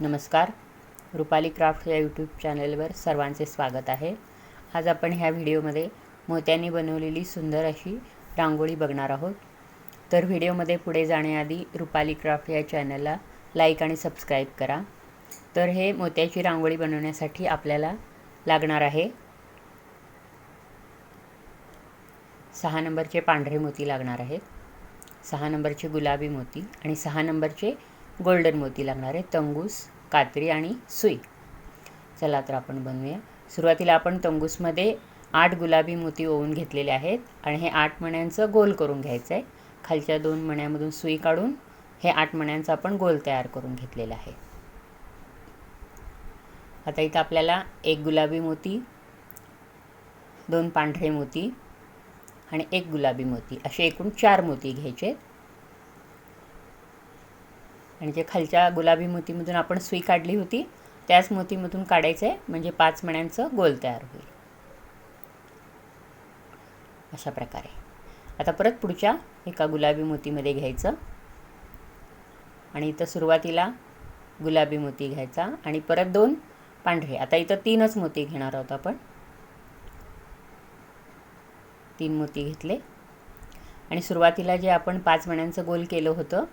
नमस्कार. रुपाली क्राफ्ट या यूट्यूब चॅनलवर सर्वांचे स्वागत आहे. आज आपण ह्या व्हिडिओमध्ये मोत्यांनी बनवलेली सुंदर अशी रांगोळी बघणार आहोत. तर व्हिडिओमध्ये पुढे जाण्याआधी रुपाली क्राफ्ट या चॅनलला लाईक आणि सबस्क्राईब करा. तर हे मोत्याची रांगोळी बनवण्यासाठी आपल्याला लागणार आहे. सहा नंबरचे पांढरे मोती लागणार आहेत. सहा नंबरचे गुलाबी मोती आणि सहा नंबरचे गोल्डन मोती लागणार आहे तंगूस कात्री आणि सुई. चला तर आपण बनवूया. सुरुवातीला आपण तंगूसमध्ये आठ गुलाबी मोती ओवून घेतलेले आहेत आणि हे आठ मण्यांचं गोल करून घ्यायचं आहे. खालच्या दोन मण्यांमधून सुई काढून हे आठ मण्यांचं आपण गोल तयार करून घेतलेलं आहे. आता इथं आपल्याला एक गुलाबी मोती दोन पांढरे मोती आणि एक गुलाबी मोती. असे एकूण चार मोती घ्यायचे आहेत. आणि जे खालच्या गुलाबी मोतीमधून आपण सुई काढली होती त्याच मोतीमधून काढायचं आहे म्हणजे पाच मण्यांचं गोल तयार होईल. अशा प्रकारे. आता परत पुढच्या एका गुलाबी मोतीमध्ये घ्यायचं. आणि इथं सुरुवातीला गुलाबी मोती घ्यायचा आणि परत दोन पांढरे. आता इथं तीनच मोती घेणार आहोत आपण. तीन मोती घेतले. आणि सुरुवातीला जे आपण पाच मण्यांचं गोल केलं होतं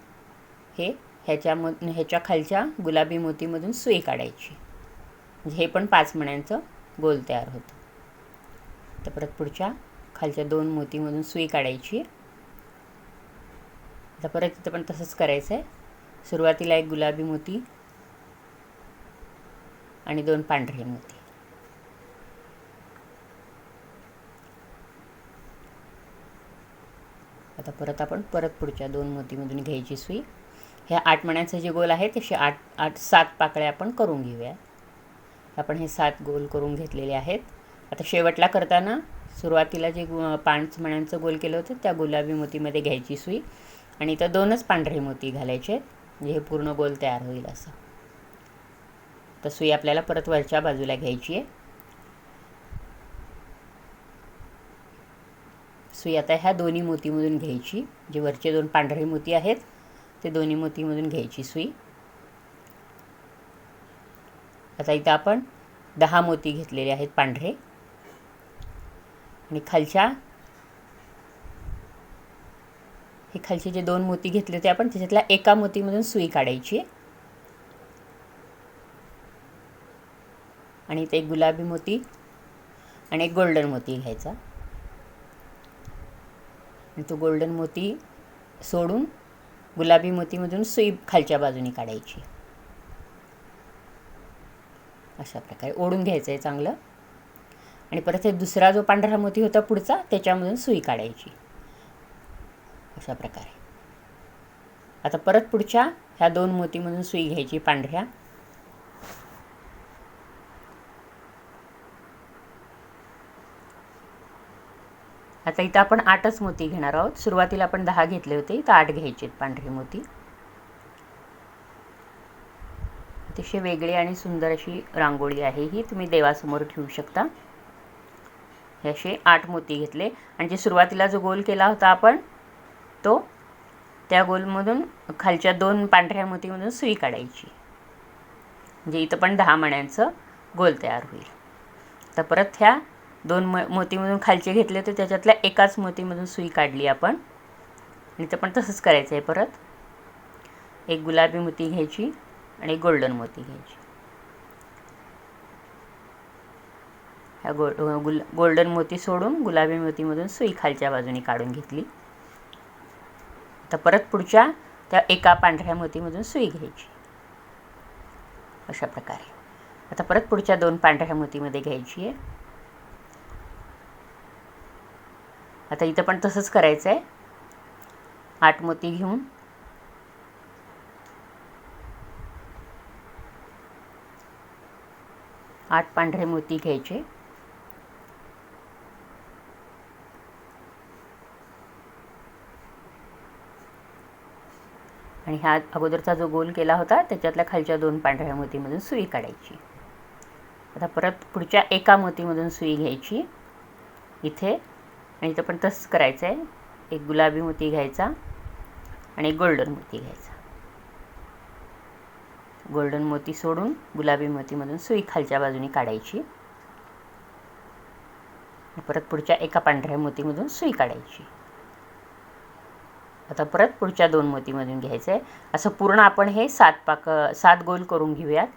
हे ह्याच्याम ह्याच्या खालच्या गुलाबी मोतीमधून सुई काढायची. म्हणजे हे पण पाच मण्यांचं गोल तयार होतं. तर परत पुढच्या खालच्या दोन मोतीमधून सुई काढायची. आता परत तिथं पण तसंच करायचं आहे सुरुवातीला एक गुलाबी मोती आणि दोन पांढरे मोती. आता परत आपण परत पुढच्या दोन मोतीमधून घ्यायची सुई. ह्या आठ मण्यांचे जे गोल आहे तसे आठ आठ सात पाकळ्या आपण करून घेऊया. आपण हे सात गोल करून घेतलेले आहेत. आता शेवटला करताना सुरुवातीला जे पाच मण्यांचं गोल केलं होतं त्या गुलाबी मोतीमध्ये घ्यायची सुई आणि इथं दोनच पांढरे मोती घालायचे आहेत म्हणजे हे पूर्ण गोल तयार होईल असं. तर सुई आपल्याला परत वरच्या बाजूला घ्यायची आहे. सुई आता ह्या दोन्ही मोतीमधून घ्यायची जे वरचे दोन पांढरे मोती आहेत ते दोन्ही मोतीमधून घ्यायची सुई. आता इथं आपण दहा मोती घेतलेले आहेत पांढरे. आणि खालच्या हे खालचे जे दोन मोती घेतले होते आपण त्याच्यातल्या एका मोतीमधून सुई काढायची आणि इथे एक गुलाबी मोती आणि एक गोल्डन मोती घ्यायचा. आणि तो गोल्डन मोती सोडून गुलाबी मोतीमधून सुई खालच्या बाजूने काढायची. अशा प्रकारे ओढून घ्यायचं आहे चांगलं. आणि परत हे दुसरा जो पांढरा मोती होता पुढचा त्याच्यामधून सुई काढायची. अशा प्रकारे. आता परत पुढच्या ह्या दोन मोतीमधून सुई घ्यायची पांढऱ्या. आता इथं आपण आठच मोती घेणार आहोत. सुरुवातीला आपण दहा घेतले होते. इथं आठ घ्यायचे आहेत पांढरी मोती. अतिशय वेगळी आणि सुंदर अशी रांगोळी आहे ही. तुम्ही देवासमोर ठेवू शकता. हे असे आठ मोती घेतले. आणि जे सुरुवातीला जो गोल केला होता आपण तो त्या गोलमधून खालच्या दोन पांढऱ्या मोतीमधून सुई काढायची. म्हणजे इथं पण दहा मण्यांचं गोल तयार होईल. तर परत ह्या दोन म मोतीमधून खालचे घेतले होते त्याच्यातल्या एकाच मोतीमधून सुई काढली आपण. आणि तर पण तसंच करायचं आहे परत. एक गुलाबी मोती घ्यायची आणि एक गोल्डन मोती घ्यायची. ह्या गो गुल गोल्डन मोती सोडून गुलाबी मोतीमधून सुई खालच्या बाजूने काढून घेतली. आता परत पुढच्या त्या एका पांढऱ्या मोतीमधून सुई घ्यायची. अशा प्रकारे. आता परत पुढच्या दोन पांढऱ्या मोतीमध्ये घ्यायची आहे. आता इथं पण तसंच करायचं आहे आठ मोती घेऊन. आठ पांढरे मोती घ्यायचे. आणि ह्या अगोदरचा जो गोल केला होता त्याच्यातल्या खालच्या दोन पांढऱ्या मोतीमधून सुई काढायची. आता परत पुढच्या एका मोतीमधून सुई घ्यायची. इथे आणि इथं पण तसंच करायचं आहे एक गुलाबी मोती घ्यायचा आणि एक गोल्डन मोती घ्यायचा. गोल्डन मोती सोडून गुलाबी मोतीमधून सुई खालच्या बाजूने काढायची. परत पुढच्या एका पांढऱ्या मोतीमधून सुई काढायची. आता परत पुढच्या दोन मोतीमधून घ्यायचं आहे असं पूर्ण आपण हे सात पाक सात गोल करून घेऊयात.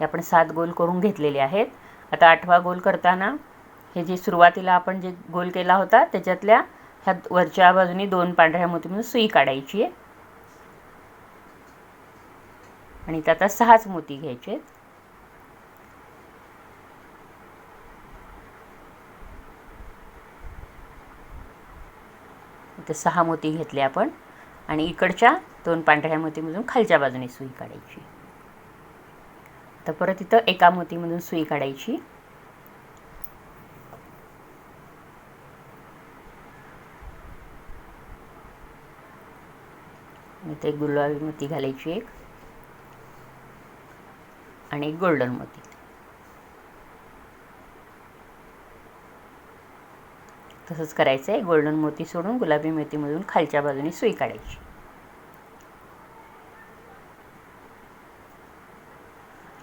हे आपण सात गोल करून घेतलेले आहेत. आता आठवा गोल करताना हे जे सुरुवातीला आपण जे गोल केला होता त्याच्यातल्या ह्या वरच्या बाजूनी दोन पांढऱ्या मोतीमधून सुई काढायची आहे. आणि इथं आता सहाच मोती घ्यायचे आहेत. इथं सहा मोती घेतले आपण. आणि इकडच्या दोन पांढऱ्या मोतीमधून खालच्या बाजूने सुई काढायची. तर परत इथं एका मोतीमधून सुई काढायची. इथे गुलाबी मोती घालायची एक. आणि एक गोल्डन मोती. तसंच करायचं आहे गोल्डन मोती सोडून गुलाबी मोतीमधून खालच्या बाजूने सुई काढायची.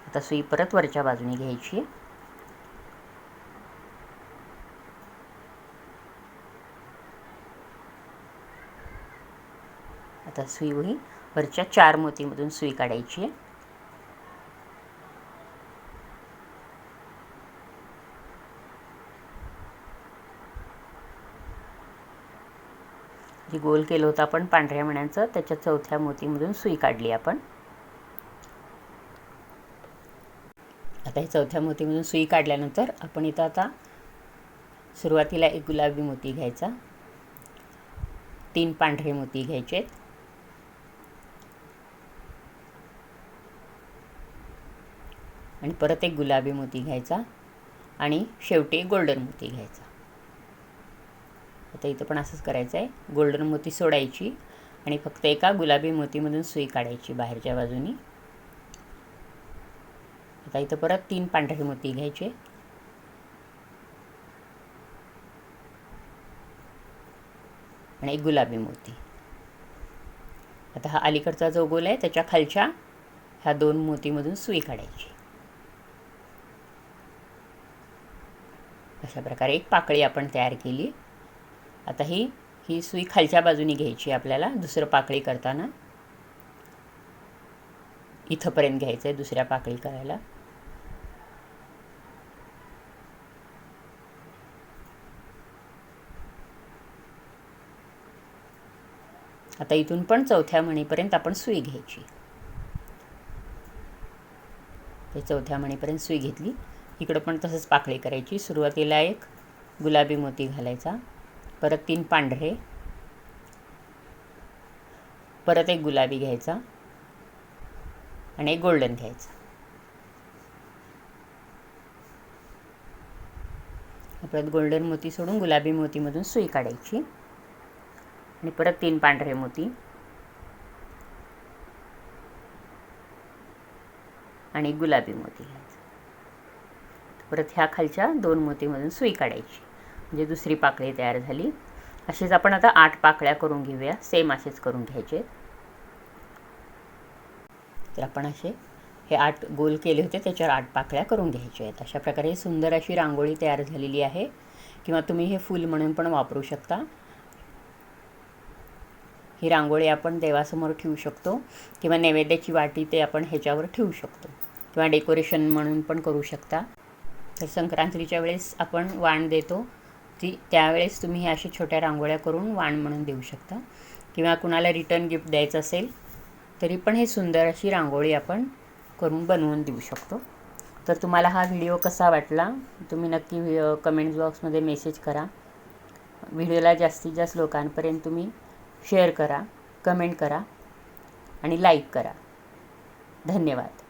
आता सुई परत वरच्या बाजूने घ्यायची. आता सुई होई. वरच्या चार मोतीमधून सुई काढायची आहे. जे गोल केलं होतं आपण पांढऱ्या मण्यांचं त्याच्या चौथ्या मोतीमधून सुई काढली आपण. आता हे चौथ्या मोतीमधून सुई काढल्यानंतर आपण इथं आता सुरुवातीला एक गुलाबी मोती घ्यायचा. तीन पांढरे मोती घ्यायचे आणि परत एक गुलाबी मोती घ्यायचा आणि शेवटी गोल्डन मोती घ्यायचा. आता इथं पण असंच करायचं आहे गोल्डन मोती सोडायची आणि फक्त एका गुलाबी मोतीमधून सुई काढायची बाहेरच्या बाजूनी. आता इथं परत तीन पांढरे मोती घ्यायचे. आणि एक गुलाबी मोती. आता हा अलीकडचा जो गोल आहे त्याच्या खालच्या ह्या दोन मोतीमधून सुई काढायची. अशा प्रकारे एक पाकळी आपण तयार केली. आता ही ही सुई खालच्या बाजूनी घ्यायची आपल्याला दुसरं पाकळी करताना. इथंपर्यंत घ्यायचं आहे दुसऱ्या पाकळी करायला. आता इथून पण चौथ्या मणीपर्यंत आपण सुई घ्यायची. ते चौथ्या मणीपर्यंत सुई घेतली. इकडं पण तसंच पाकळी करायची. सुरुवातीला एक गुलाबी मोती घालायचा. परत तीन पांढरे. परत एक गुलाबी घ्यायचा. आणि एक गोल्डन घ्यायचा. परत गोल्डन मोती सोडून गुलाबी मोतीमधून सुई काढायची. आणि परत तीन पांढरे मोती. आणि गुलाबी मोती घ्यायचा. परत ह्या खालच्या दोन मोतीमधून सुई काढायची. म्हणजे दुसरी पाकळी तयार झाली. असेच आपण आता आठ पाकळ्या करून घेऊया. सेम असेच करून घ्यायचे. तर आपण असे हे आठ गोल केले होते त्याच्यावर आठ पाकळ्या करून घ्यायच्या आहेत. अशा प्रकारे सुंदर अशी रांगोळी तयार झालेली आहे. किंवा तुम्ही हे फूल म्हणून पण वापरू शकता. ही रांगोळी आपण देवासमोर ठेवू शकतो. किंवा नैवेद्याची वाटी ते आपण ह्याच्यावर ठेवू शकतो. किंवा डेकोरेशन म्हणून पण करू शकता. तर संक्रांतीच्या वेळेस आपण वाण देतो. ती त्यावेळेस तुम्ही अशा छोट्या रांगोळ्या करून वाण म्हणून देऊ शकता. किंवा कुणाला रिटर्न गिफ्ट द्यायचं असेल तरी पण हे सुंदर अशी रांगोळी आपण करून बनवून देऊ शकतो. तर तुम्हाला हा व्हिडिओ कसा वाटला तुम्ही नक्की कमेंट बॉक्समध्ये मेसेज करा. व्हिडिओला जास्तीत जास्त लोकांपर्यंत तुम्ही शेअर करा कमेंट करा आणि लाईक करा. धन्यवाद.